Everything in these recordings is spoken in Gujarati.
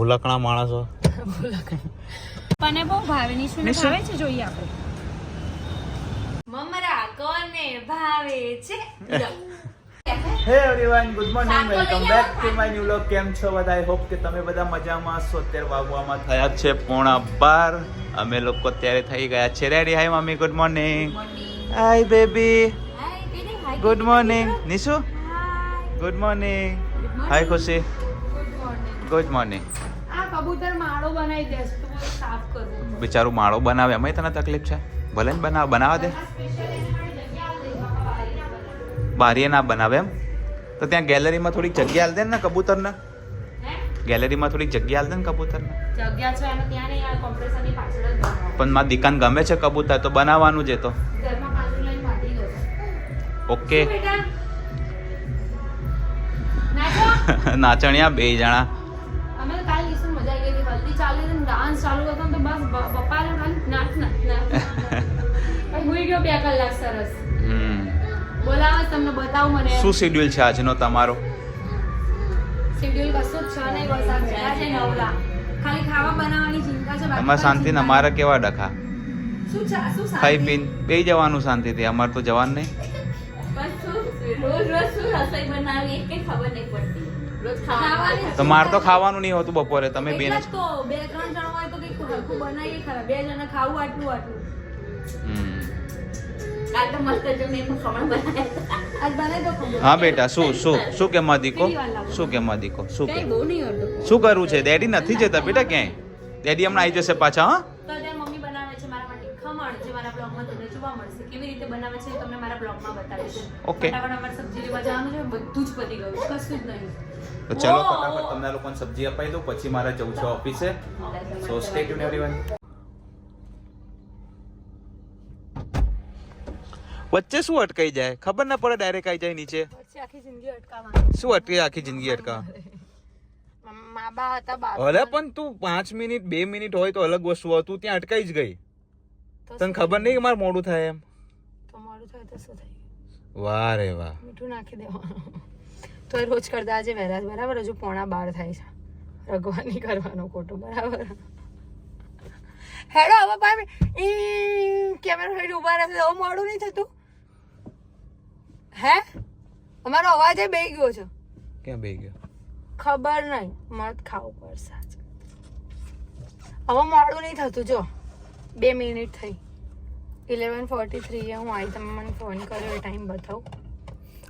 ભૂલકણા માણસો. મને બહુ ભાવે નિશુને ભાવે છે જોઈએ આપણે. મમરા કોને ભાવે છે? Hey everyone good morning welcome back to my new vlog કેમ છો બધા? આઈ હોપ કે તમે બધા મજામાં છો. અત્યારે વાગવામાં થયા છે પોણા બાર. અમે લોકો અત્યારે થઈ ગયા છે. Ready hi mummy. Good morning hi baby good morning Nishu good morning hi Khushi good morning કબૂતર માળો બનાવી દેસ તું સાફ કરવું બિચારું માળો બનાવે એમાંય તને તકલીફ છે? ભલે ને બનાવ બનાવવા દે. બારીએ ના બનાવે એમ? તો ત્યાં ગેલેરીમાં થોડીક જગ્યા આલ દે ને કબૂતરને? ગેલેરીમાં થોડીક જગ્યા આલ દે ને કબૂતરને? જગ્યા છે અને ત્યાં નહીં આ કોમ્પ્રેસરની પાછળ જ પણ મારી દીકાન ગમે છે કબૂતર તો બનાવવાનું છે તો. ઓકે. નાચણિયા બે જણા. હલ્દી ચાલી હતી ડાન્સ ચાલુ હતો તો બસ બ- ખાલી નાચ નાચ નાચ હોઈ ગયો બે કલાક સરસ. બોલાવો તમને બતાવું મને. શું શેડ્યુલ છે આજનો તમારો? શેડ્યુલ કશું જ છે નહીં બસ આ ગયા છે નવલા. ખાલી ખાવા બનાવવાની ચિંતા છે બાકી શાંતિ ને અમારા કેવા ડખા? શું છે શું શાંતિ? ખાઈ પીન બે જવાનું શાંતિથી અમારે તો જવાનું નહીં. બસ શું? રોજ રોજ શું રસોઈ બનાવી એ કઈ ખબર નહીં પડતી. તો મારે તો ખાવાનું નહીં હોતું બપોરે તમે બેન જ તો બે ત્રણ જણ હોય તો કંઈક હરખું બનાવીએ ખરા. બે જણા ખાવું આટલું આટલું. કાલ તો મસ્ત જમે એનું ખમણ બનાવ્યા. આજ બનાવી દો ખબર હા બેટા શું શું શું કે દીકો શું કે દીકો શું કે શું કરવું છે? ડેડી નથી જતા બેટા ક્યાંય? ડેડી હમણાં આવી જશે પાછા હા? ઓકે મમ્મી બનાવે છે મારા માટે ખમણ જે મારા બ્લોગમાં તમને જોવા મળશે. કેવી રીતે બનાવે છે તમને મારા બ્લોગમાં બતાવીશ. Okay. ફટાફટ અમારે સબ્જી લેવા જવાનું છે બધું જ પતી ગયું. કશું જ નહીં. તો ચલો ફટાફટ તમને લોકોને સબ્જી અપાઈ દઉં પછી મારે જવું છે ઓફિસે. સો સ્ટે ટ્યુન એવરીવન વચ્ચે શું અટકાઈ જાય? ખબર ના પડે ડાયરેક્ટ આવી જાય નીચે. શું અટકે આખી જિંદગી અટકા અરે પણ તું પાંચ મિનિટ બે મિનિટ હોય તો અલગ વસ્તુ હતું ત્યાં અટકાઈ જ ગઈ. તને ખબર નહીં કે મારે મોડું થાય એમ? તો મોડું થાય તો શું થાય? વાહ રે વાહ. મીઠું નાખી દેવાનું. તો રોજ કરતા આજે વહેલા બરાબર હજુ પોણા બાર થાય છે. રઘવાની કરવાનો ખોટો બરાબર. હેડો હવે પાછી ઈ કેમેરા હેડ ઊભા રહેશે હવે મોડું નહીં થતું. હે? અમારો અવાજ એ બે ગયો છે. ક્યાં બે ગયો? ખબર નહીં મત ખાવું પડશે આજે. હવે મોડું નહીં થતું જો. બે મિનિટ થઈ. ઇલેવન ફોર્ટી થ્રી હું આવી તમે મને ફોન કર્યો એ ટાઈમ બતાવું.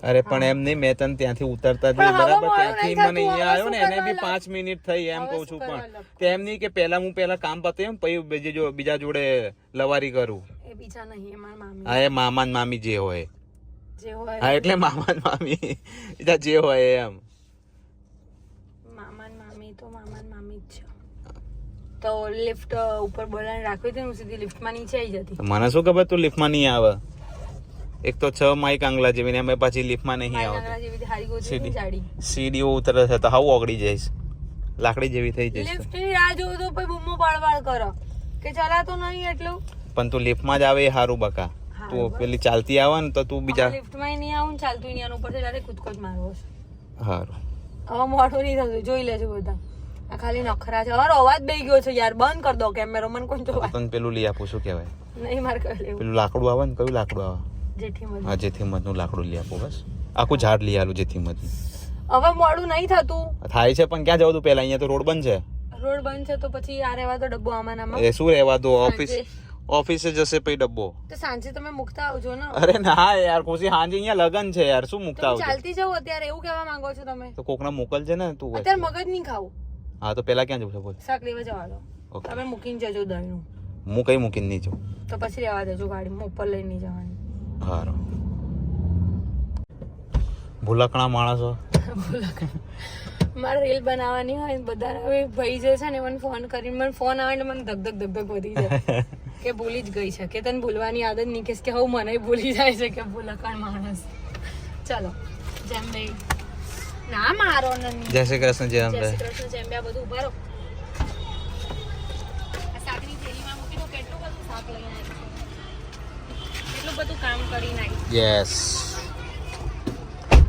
અરે પણ એમ નહીં મેં તને ત્યાંથી ઉતરતા જઈ બરાબર? ત્યાંથી મને અહીંયા આવ્યો ને એને બી પાંચ મિનિટ થઈ એમ કહું છું પણ? તેમ નહીં કે પહેલા હું પહેલા કામ પતે એમ પછી બીજી જો બીજા જોડે લવારી કરું. એ બીજા નહીં મામી. હા એ મામા ને મામી જે હોય. જે હોય. હા એટલે મામા ને મામી. બીજા જે હોય એમ. મામા ને મામી તો મામા ને મામી જ છે. તો લિફ્ટ ઉપર બોલાને રાખવી હતી ને હું સીધી લિફ્ટમાં નીચે આવી જતી. મને શું ખબર તું લિફ્ટમાં નહીં આવે? એક તો છ માઈક આંગલા જેવી ને અમે પાછી લિફ્ટમાં નહીં આવે આવતી. જાડી. સીડીઓ ઉતરે છે તો હાવ ઓગળી જઈશ. લાકડી જેવી થઈ જઈશ લિફ્ટની રાહ જોઉં તો પછી બૂમો પાડ કરો. કે ચલાતો નહીં એટલું? પણ તું લિફ્ટમાં જ આવે એ સારું બકા. તું પેલી ચાલતી આવે ને તો તું બીજા લિફ્ટમાં નહીં આવું ચાલતું નહીં ઉપર ત્યારે કૂદકો જ મારવો છે. સારું હવે મોઢું નહીં થતું જોઈ લેજો બધા. આ ખાલી નખરા છે. અમારો અવાજ બે ગયો છે યાર બંધ કર દો કેમેરો મને કોઈ જોવા. તને પેલું લઈ આપું શું કહેવાય? નહીં મારે પેલું લાકડું આવે ને કયું લાકડું આવે? હા જેથી મધનું લાકડું લઈ આપું બસ. આખું ઝાડ લઈ આલું મધનું. હવે મોડું નહીં થતું. થાય છે પણ ક્યાં જવું તું પહેલા? અહીંયા તો રોડ બંધ છે. રોડ બંધ છે તો પછી આ રહેવા તો ડબ્બો આમાં. એ શું રહેવા દો? ઓફિસ ઓફિસે જશે પછી ડબ્બો. તો સાંજે તમે મુકતા આવજો ને. અરે ના યાર ખુશી સાંજે અહીંયા લગન છે યાર. શું મૂકતા આવજો? ચાલતી જાવ અત્યારે એવું કહેવા માંગો છો તમે? તો કોકના મોકલજે ને તું અત્યારે મગજ નહીં ખાવું. હા તો પહેલા ક્યાં જવું છે બોલ. શાક લેવા જવાનો તમે મૂકીને જજો દહીંનું હું કઈ મૂકીને નહીં જાઉં. તો પછી રહેવા દેજો ગાડી ઉપર લઈને જવાની. સારું ભૂલકણા માણસો. મારે રીલ બનાવવાની હોય ને બધા હવે ભાઈ જે છે ને મને ફોન કરીને મને ફોન આવે ને મને ધક ધક ધક ધક વધી જાય. કે ભૂલી જ ગઈ છે. કે તને ભૂલવાની આદત નહીં કે કે હું મને ભૂલી જાય છે કે ભૂલકણ માણસ. ચલો જેમ ભાઈ. ના મારો જય શ્રી કૃષ્ણ જય જય શ્રી કૃષ્ણ જેમ બે બધું ઊભા રહો. બધું કામ કરી આવી યસ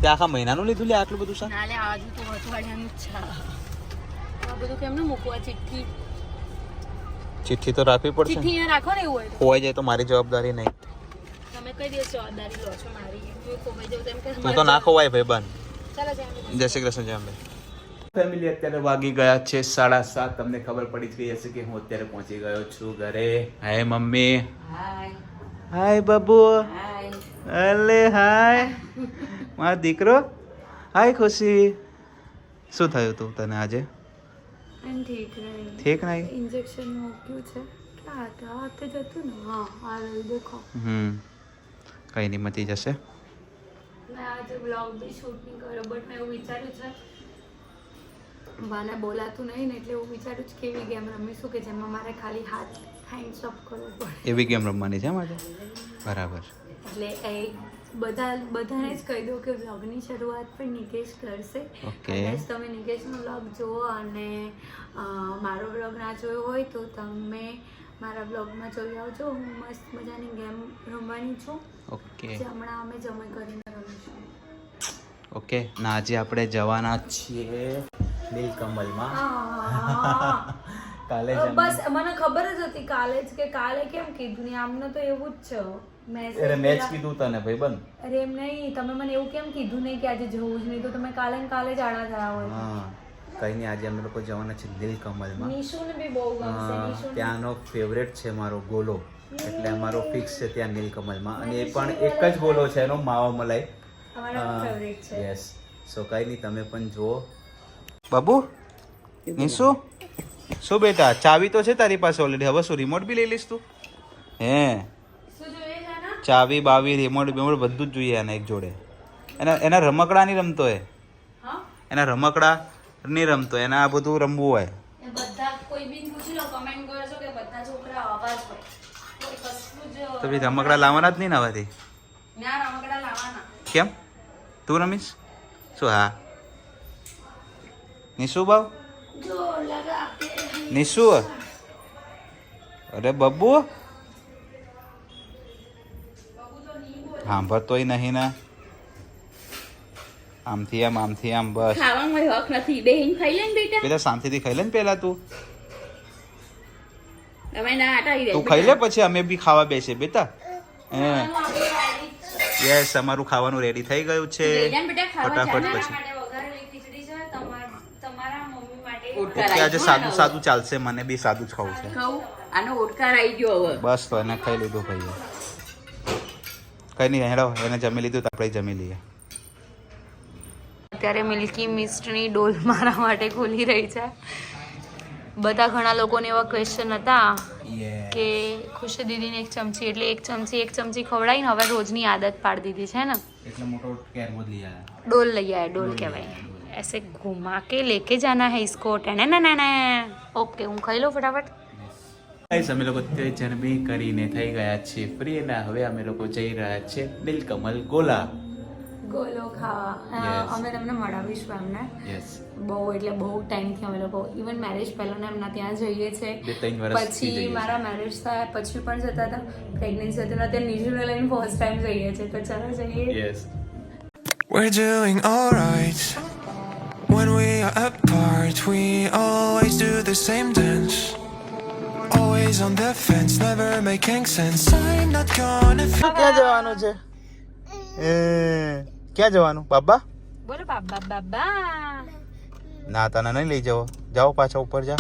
તે આખા મહિનાનું લીધું લે આટલું બધું સા ના લે આજુ તો અઠવાડિયાનું જ છે બધું કેમનું મૂકવા ચિઠ્ઠી? ચિઠ્ઠી તો રાખવી પડશે ચિઠ્ઠી અહીંયા રાખો ને એવું હોય તો. ખોવાઈ જાય તો મારી જવાબદારી નહીં. તમે કઈ દિવસ જવાબદારી લો છો મારી? હું ખોવાઈ જાઉં તેમ કે તું તો ના ખોવાય ભાઈ બન ચાલો જાય જય શ્રી કૃષ્ણ જય ફેમિલી અત્યારે વાગી ગયા છે સાડા સાત. તમને ખબર પડી જ ગઈ હશે કે હું અત્યારે પહોંચી ગયો છું ઘરે. Hi mummy. હાય હાય બાબુ અલે હાય મારો દીકરો? હાય ખુશી. શું થયું તું તને આજે? ઠીક નહીં. ઇન્જેક્શન મૂક્યું છે. આ જતું ને? હા આ દેખો. હમ. કઈ નહીં મટી જશે. મેં આજે બ્લોગ બી શૂટ નહીં કર્યો બટ મેં એવું વિચાર્યું છે બાને બોલાતું નહીં ને એટલે હું વિચારું છું કેવી ગેમ રમીશું કે જેમાં મારે ખાલી હાથ હેન્ડ્સ અપ કરવો પડે એવી ગેમ રમવાની છે માટે બરાબર. એટલે એ બધા બધાને જ કહી દઉં કે વ્લોગની શરૂઆત પણ નિકેશ કરશે. કદાચ તમે નિકેશનો વ્લોગ જુઓ અને મારો વ્લોગ ના જોયો હોય તો તમે મારા વ્લોગમાં જોઈ આવજો. હું મસ્ત મજાની ગેમ રમવાની છું. ઓકે. જે હમણાં અમે જમા કરીને રમીશું ઓકે. ના આજે આપણે જવાના છીએ નીલકમલમાં કાલે જ બસ મને ખબર જ હતી કાલે જ કે કાલે કેમ કીધું ને આમને તો એવું જ છે. મેસેજ અરે મેચ કીધું તને બન અરે એમ નહીં તમે મને એવું કેમ કીધું નહીં કે આજે જવું જ નહીં? તો તમે કાલે ને કાલે જ આડા થયા હોય. હા કઈ નહીં આજે અમે લોકો જવાના છે નીલકમલમાં નિશુને બી બહુ ગમશે ત્યાંનો ફેવરેટ છે મારો ગોલો. એટલે અમારો ફિક્સ છે ત્યાં નીલકમલમાં. અને એ પણ એક જ ગોલો છે એનો માવા મલાઈ. અમારા યસ સો કઈ નહીં તમે પણ જુઓ. બાબુ નિશુ? શું બેટા ચાવી તો છે તારી પાસે ઓલરેડી હવે શું રિમોટ બી લઈ લઈશ તું? હે? ચાવી બાવી રિમોટ બિમોટ બધું જ જોઈએ એને એક જોડે. એના એના રમકડા નહીં રમતો એ? એના રમકડા નહીં રમતો એના આ બધું રમવું હોય. બી તો ભાઈ રમકડા લાવવાના જ નહીં ને હવેથી? કેમ? તું રમીશ? શું હા? નિશુ ભાવ નિશુ અરે બબ્બુ સાંભળતોય નહીં ને આમથી આમ આમથી આમ બસ ખાવાનો મારી હક નથી બેહીન ખાઈ લે ને બેટા પેલા શાંતિથી ખાઈ લે ને પેલા તું તમે ના હટાવી તું ખાઈ લે પછી અમે બી ખાવા બેસે બેટા યસ અમારું ખાવાનું રેડી થઈ ગયું છે ફટાફટ પછી માટે વઘારેલી ખીચડી છે તમાર- તમારા આજે સાદું સાદું ચાલશે મને બી સાદું જ ખાવું છે. બસ તો એને ખાઈ લીધું ભાઈ કઈ નહીં હેડો એને જમી લીધું તો આપણે જમી લઈએ. અત્યારે મિલ્કી મિસ્ટની ડોલ મારા માટે ખોલી રહી છે. બધા ઘણા લોકોને એવા ક્વેશ્ચન હતા કે ખુશી દીદીને એક ચમચી એટલે એક ચમચી એક ચમચી ખવડાવીને હવે રોજની આદત પાડી દીધી છે ને? એટલે મોટો ડોલ લઈ આવ્યા. ડોલ લઈ આવ્યા ડોલ કહેવાય. ऐसे घुमा के लेके जाना है इसको टेने ना ना ना ओके હું ખાઈ લઉં ફટાફટ ગાઈસ અમે લોકો અત્યારે જન્મી કરીને થઈ ગયા છીએ ફ્રી અને હવે અમે લોકો જઈ રહ્યા છીએ નીલકમલ ગોલા ગોલો ખાવા Yes. અમે તમને મળાવીશું એમને યસ બહુ એટલે બહુ ટાઈમથી અમે લોકો ઇવન મેરેજ પહેલાં એમના ત્યાં જઈએ બે છે ત્રણ વર્ષથી જઈએ પછી છીએ. મારા મેરેજ થયા પછી પણ જતા હતા પ્રેગ્નન્સી હતી ને અત્યારે નિશુને લઈને ફર્સ્ટ ટાઈમ જઈએ છીએ તો ચાલો જઈએ yes We're doing alright. When we are apart, we always do the same dance. Always on the fence, never making sense. I'm not gonna ક્યાં જવાનું છે? એ ક્યાં જવાનું? બાબા? બોલો બાબા બાબા. ના તને નહીં લઈ જાઓ જાઓ પાછા ઉપર જા.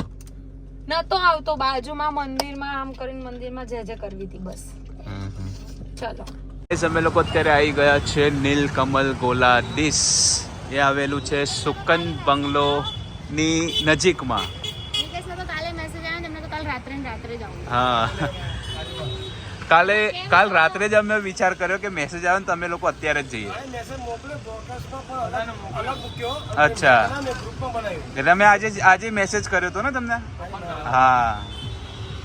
નતો આવતો બાજુમાં મંદિરમાં આમ કરીને મંદિરમાં જે જે કરવી હતી બસ. ચલો. અમે લોકો અત્યારે આવી ગયા છે નીલકમલ ગોલા ડીશ. એ આવેલું છે સુકન બંગલો ની નજીકમાં કાલે મેસેજ આવ્યો તમને તો કાલ રાત્રે ને રાત્રે જ આવું. હા. કાલે કાલ રાત્રે જ અમે વિચાર કર્યો કે મેસેજ આવે ને તો અમે લોકો અત્યારે જ જઈએ. અચ્છા. એટલે અમે આજે જ- આજે મેસેજ કર્યો હતો ને તમને? હા.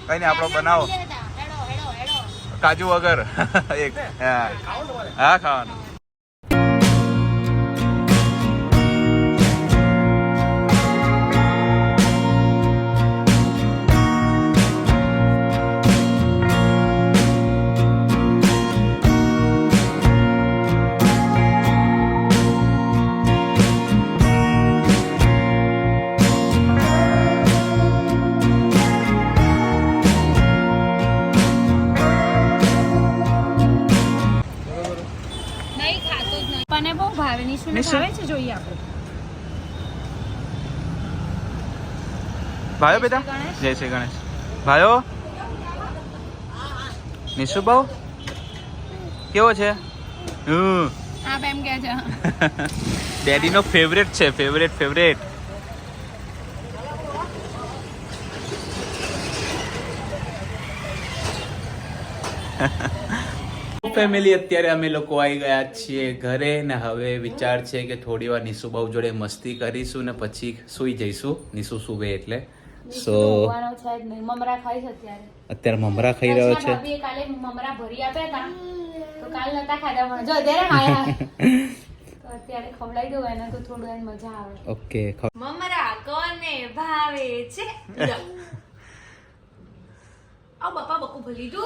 કઈ નહીં આપણો બનાવો. કાજુ વગર. એક હા. હા ખાવાનું. નિશુને નિશુ? ભાવે છે જોઈએ આપણે. ભાયો બેટા? જય શ્રી ગણેશ. ભાઈઓ? ભાયો નિશુ ભાવ કેવો છે? હમ. આપ એમ કે છે. ડેડીનો ફેવરેટ છે ફેવરેટ ફેવરેટ ફેમિલી અત્યારે અમે લોકો આવી ગયા છીએ ઘરે ને હવે વિચાર છે કે થોડી વાર નિશુ બહુ જોડે મસ્તી કરીશું ને પછી સુઈ જઈશું. નિશુ સુવે એટલે. સો અત્યારે. અત્યારે મમરા ખાઈ રહ્યો છે. કાલે મમરા ભરી આપ્યા હતા તો કાલ નતા ખાધા પણ જો અત્યારે ખાયા અત્યારે ખવડાવી દઉં એને તો થોડું એને મજા આવે. ઓકે મમરા કોને ભાવે છે? આ બાપા બકુ ભલી દો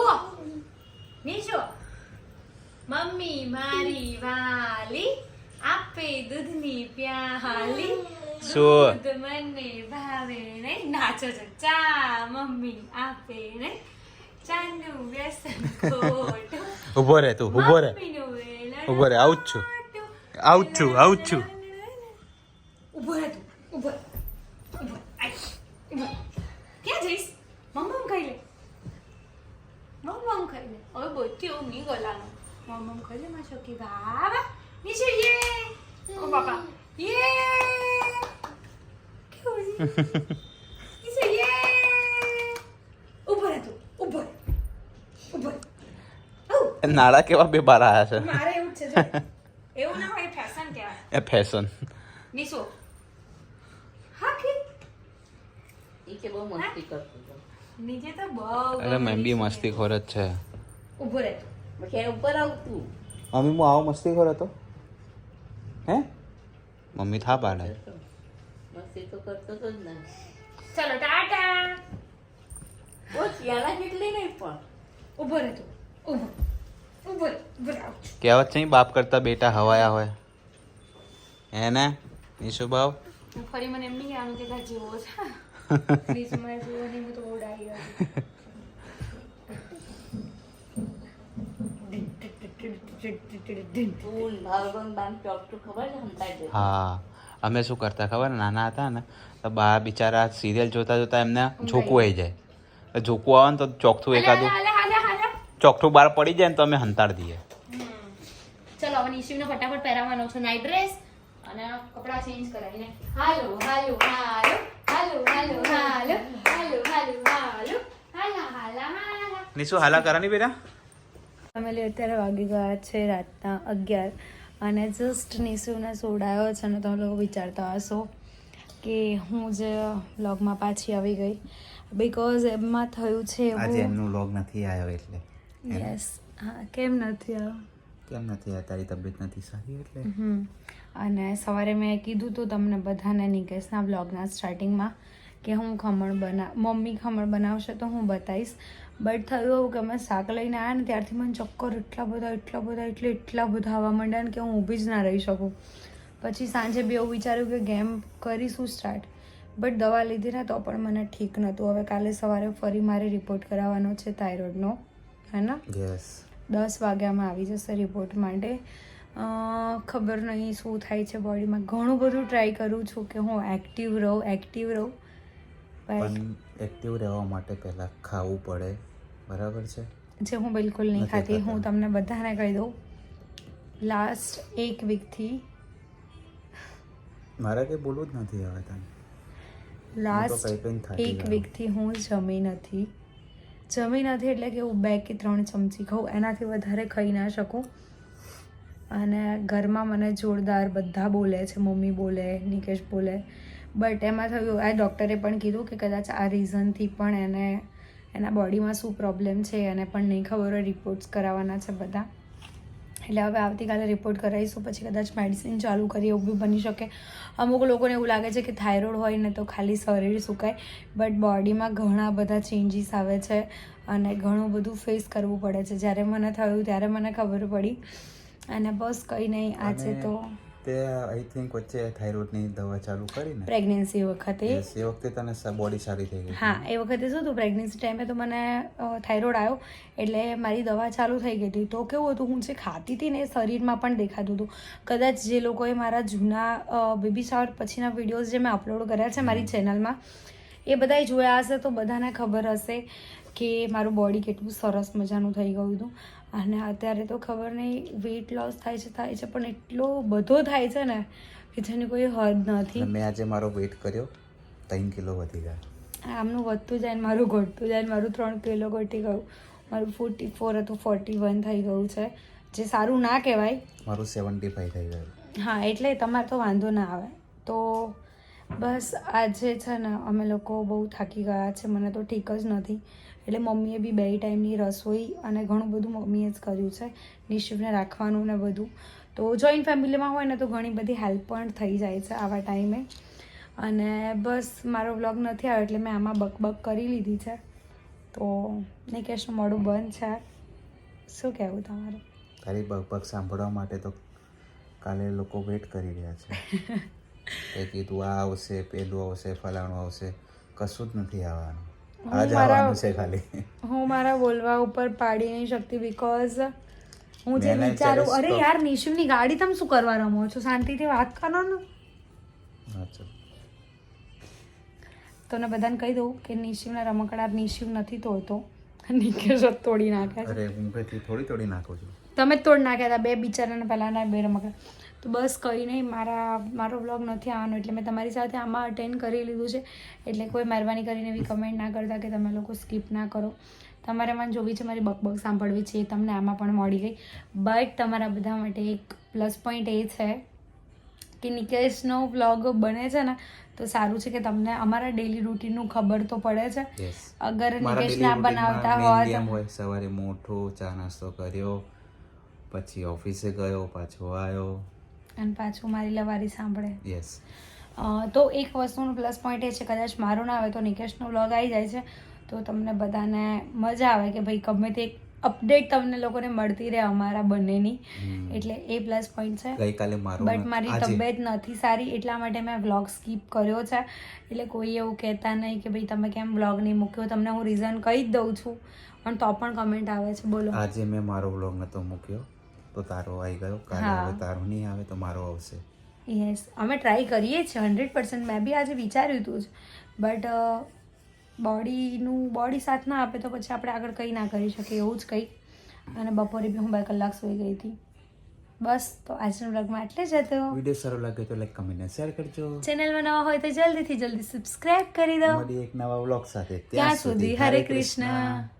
મમ્મી મારી વાલી આપે દૂધની પ્યાલી. શું? દૂધ મને ભાવે નહીં. નાચો છો. ચા મમ્મી આપે નહીં. ચાનું વ્યસન ખોટું. ઊભો રે તું ઊભો રે ઊભો રે આવું છું. આવું છું, આવું છું. ઊભો રે તું ઊભો. ક્યાં જઈશ? મમ્મમ ખાઈ લે. મમ્મમ ખાઈ લે. હવે બોલતી એવું નહીં ગલાનું ખાઈ લે માં છોકી બાબા નીચે યે ઓ બાપા યે કેવું છે? નીચે યે ઊભો રહે તું ઊભો રહે ઊભો રહે આવ. નાળા કેવા બે બાર આવ્યા છે? મારે એવું છે. એવું ના હોય ફેશન કહેવાય. એ ફેશન નીચો હા કે? ઈ કે બહુ મસ્તી કરતો હતો. નીચે તો બહુ અરે મેં બી મસ્તી ખોર જ છે. ઊભો રહે પછી એને ઉપર આવતું. મમ્મી હું આવો મસ્તી ખોર હતો હે? મમ્મી થા પાડે. મસ્તી તો કરતો તો જ ને. ચલો ટાટા. ઓ શિયાળા જેટલી નહીં પણ. ઊભો રહે તું. ઊભો. કહેવત છે બાપ કરતા બેટા હવાયા હોય. હે ને નિશુ ભાવ ફરી મને એમ નહીં આનું કે જેવો છે. પ્લીઝ જેવો નહીં હું તો બહુ ડાઈ હતી તું ભાવગન બામ ચોકટું ખબર છે હંતાઈ દે હા. અમે શું કરતા ખબર? નાના હતા ને તો બા બિચારા સિરિયલ જોતા જોતા એમને ઝોકું આવી જાય. ઝોકું આવે ને તો ચોકઠું એકાદું હાલે હાલે હાલે. ચોકઠું બહાર પડી જાય ને તો અમે હંતાડ દઈએ. ચલો હવે નિશિવને ફટાફટ પહેરાવવાનો છે નાઈટ ડ્રેસ અને કપડાં ચેન્જ કરાવીને. હાલો હાલો હાલો હાલો હાલો હાલો હાલો હાલો હાલો હાલા હાલા. હાલા નિશુ હાલા કરાની બેટા ફેમિલી અત્યારે વાગી ગયા છે રાતના અગિયાર. અને જસ્ટ નિશુને સોડાયો છે અને તમે લોકો વિચારતા હશો કે હું જે બ્લોગમાં પાછી આવી ગઈ. બિકોઝ એમાં થયું છે આજે એમનું બ્લોગ નથી આવ્યો એટલે. યસ હા કેમ નથી આવ્યો? કેમ નથી આવ્યો? તારી તબિયત નથી સારી એટલે? અને સવારે મેં કીધું તો તમને બધાને નિકેશના બ્લોગના સ્ટાર્ટિંગમાં કે હું ખમણ બના મમ્મી ખમણ બનાવશે તો હું બતાવીશ. બટ થયું એવું કે અમે શાક લઈને આવ્યા ને ત્યારથી મને ચક્કર એટલા બધા એટલા બધા એટલે એટલા બધા આવવા માંડ્યા ને કે હું ઊભી જ ના રહી શકું. પછી સાંજે બી એવું વિચાર્યું કે ગેમ કરીશું સ્ટાર્ટ બટ દવા લીધી ને તો પણ મને ઠીક નહોતું. હવે કાલે સવારે ફરી મારે રિપોર્ટ કરાવવાનો છે થાઇરોઇડનો હે ને યસ દસ વાગ્યામાં આવી જશે રિપોર્ટ માટે. ખબર નહીં શું થાય છે બોડીમાં ઘણું બધું ટ્રાય કરું છું કે હું એક્ટિવ રહું એક્ટિવ રહું. પણ એક્ટિવ રહેવા માટે પહેલા ખાવું પડે. બરાબર છે? જે હું બિલકુલ નહીં ખાતી હું તમને બધાને કહી દઉં. લાસ્ટ એક વીકથી મારે કંઈ બોલવું જ નથી હવે તને. લાસ્ટ એક વીકથી હું જમી નથી. જમી નથી એટલે કે હું બે કે ત્રણ ચમચી ખાઉં. એનાથી વધારે ખાઈ ના શકું. અને ઘરમાં મને જોરદાર બધા બોલે છે મમ્મી બોલે નિકેશ બોલે. બટ એમાં થયું આ ડૉક્ટરે પણ કીધું કે કદાચ આ રીઝનથી પણ એને એના બોડીમાં શું પ્રોબ્લેમ છે એને પણ નહીં ખબર હોય રિપોર્ટ્સ કરાવવાના છે બધા. એટલે હવે આવતીકાલે રિપોર્ટ કરાવીશું પછી કદાચ મેડિસિન ચાલુ કરીએ એવું બી બની શકે. અમુક લોકોને એવું લાગે છે કે થાઇરોઇડ હોય ને તો ખાલી શરીર સુકાય બટ બોડીમાં ઘણા બધા ચેન્જીસ આવે છે અને ઘણું બધું ફેસ કરવું પડે છે. જ્યારે મને થયું ત્યારે મને ખબર પડી. અને બસ કંઈ નહીં આજે તો તે આઈ થિંક વચ્ચે થાઇરોઇડની દવા ચાલુ કરી ને પ્રેગ્નન્સી વખતે એ વખતે તને બોડી સારી થઈ ગઈ હા એ વખતે શું હતું પ્રેગ્નન્સી ટાઈમે તો મને થાઇરોઇડ આવ્યો એટલે મારી દવા ચાલુ થઈ ગઈ હતી. તો કેવું હતું હું જે ખાતી હતી ને એ શરીરમાં પણ દેખાતું હતું. કદાચ જે લોકોએ મારા જૂના બેબી શાવર પછીના વિડીયોઝ જે મેં અપલોડ કર્યા છે મારી ચેનલમાં એ બધાએ જોયા હશે તો બધાને ખબર હશે. કે મારું બોડી કેટલું સરસ મજાનું થઈ ગયું હતું. અને અત્યારે તો ખબર નહીં વેઇટ લોસ થાય છે થાય છે પણ એટલો બધો થાય છે ને કે જેની કોઈ હદ નથી. મેં આજે મારો વેઇટ કર્યો ત્રણ કિલો વધી ગયા. આમનું વધતું જાય ને મારું ઘટતું જાય ને મારું ત્રણ કિલો ઘટી ગયું. મારું ફોર્ટી ફોર હતું ફોર્ટી વન થઈ ગયું છે. જે સારું ના કહેવાય. મારું સેવન્ટી ફાઈવ થઈ ગયું. હા એટલે તમારે તો વાંધો ના આવે. તો બસ આજે છે ને અમે લોકો બહુ થાકી ગયા છે મને તો ઠીક જ નથી. એટલે મમ્મીએ બી બે ટાઈમની રસોઈ અને ઘણું બધું મમ્મીએ જ કર્યું છે નિશિફને રાખવાનું ને બધું. તો જોઈન્ટ ફેમિલીમાં હોય ને તો ઘણી બધી હેલ્પ પણ થઈ જાય છે આવા ટાઈમે. અને બસ મારો વ્લોગ નથી આવ્યો એટલે મેં આમાં બકબક કરી લીધી છે. તો નિકેશનું મોડું બંધ છે. શું કહેવું તમારું? તારી બકબક સાંભળવા માટે તો કાલે લોકો વેટ કરી રહ્યા છે. એ કીધું આ આવશે પેલું આવશે ફલાણું આવશે. કશું જ નથી આવવાનું. હું મારા- છે ખાલી. હું મારા બોલવા ઉપર પાડી નહીં શકતી બીકોઝ હું જે વિચારું અરે યાર નિશુની ગાડી તમે શું કરવા રમો છો? શાંતિથી વાત કરો ને. તો ને બધાને કહી દઉં કે નિશિવના રમકડા નિશિવ નથી તોડતો. નિકેશ તોડી નાખે અરે હું થોડી થોડી નાખું છું? તમે તોડી તોડ નાખ્યા હતા બે બિચારાને પહેલાના બે રમકડા. તો બસ કંઈ નહીં મારા મારો વ્લોગ નથી આવવાનો એટલે મેં તમારી સાથે આમાં અટેન્ડ કરી લીધું છે. એટલે કોઈ મહેરબાની કરીને એવી કમેન્ટ ના કરતા કે તમે લોકો સ્કીપ ના કરો. તમારે મને જોવી છે મારી બકબક સાંભળવી છે એ તમને આમાં પણ મળી ગઈ. બટ તમારા બધા માટે એક પ્લસ પોઈન્ટ એ છે કે નિકેશનો વ્લોગ બને છે ને તો સારું છે કે તમને અમારા ડેલી રૂટીનનું ખબર તો પડે છે. અગર નિકેશ ના બનાવતા હોય સવારે મોઠો ચા નાસ્તો કર્યો પછી ઓફિસે ગયો પાછો આવ્યો અને પાછું મારી લવારી સાંભળે. યસ તો એક વસ્તુનું પ્લસ પોઈન્ટ એ છે કદાચ મારું ના આવે તો નિકેશનો વ્લોગ આવી જાય છે. તો તમને બધાને મજા આવે કે ભાઈ ગમે તે અપડેટ તમને લોકોને મળતી રહે અમારા બંનેની. એટલે એ પ્લસ પોઈન્ટ છે. ગઈકાલે મારો બટ મારી તબિયત નથી સારી એટલા માટે મેં વ્લોગ સ્કીપ કર્યો છે. એટલે કોઈ એવું કહેતા નહીં કે ભાઈ તમે કેમ વ્લોગ નહીં મૂક્યો તમને હું રીઝન કહી જ દઉં છું. પણ તો પણ કમેન્ટ આવે છે બોલો. આજે મેં મારો વ્લોગ નતો મૂક્યો. તો તારો આવી ગયો કાલે. હવે તારો નહીં આવે તો મારો આવશે. યસ અમે ટ્રાય કરીએ છીએ હંડ્રેડ પર્સન્ટ મેં બી આજે વિચાર્યું હતું જ. બટ બોડીનું બોડી સાથ ના આપે તો પછી આપણે આગળ કંઈ ના કરી શકીએ એવું જ કંઈ અને બપોરે બી હું બે કલાક સુઈ ગઈ હતી. બસ તો આજનો બ્લોગમાં એટલે જ હતો. વીડિયો સારો લાગે તો લાઈક કમેન્ટ અને શેર કરજો. ચેનલમાં નવા હોય તો જલ્દીથી જલ્દી સબસ્ક્રાઇબ કરી દો. મળીએ એક નવા વ્લોગ સાથે. ત્યાં સુધી હરે કૃષ્ણ.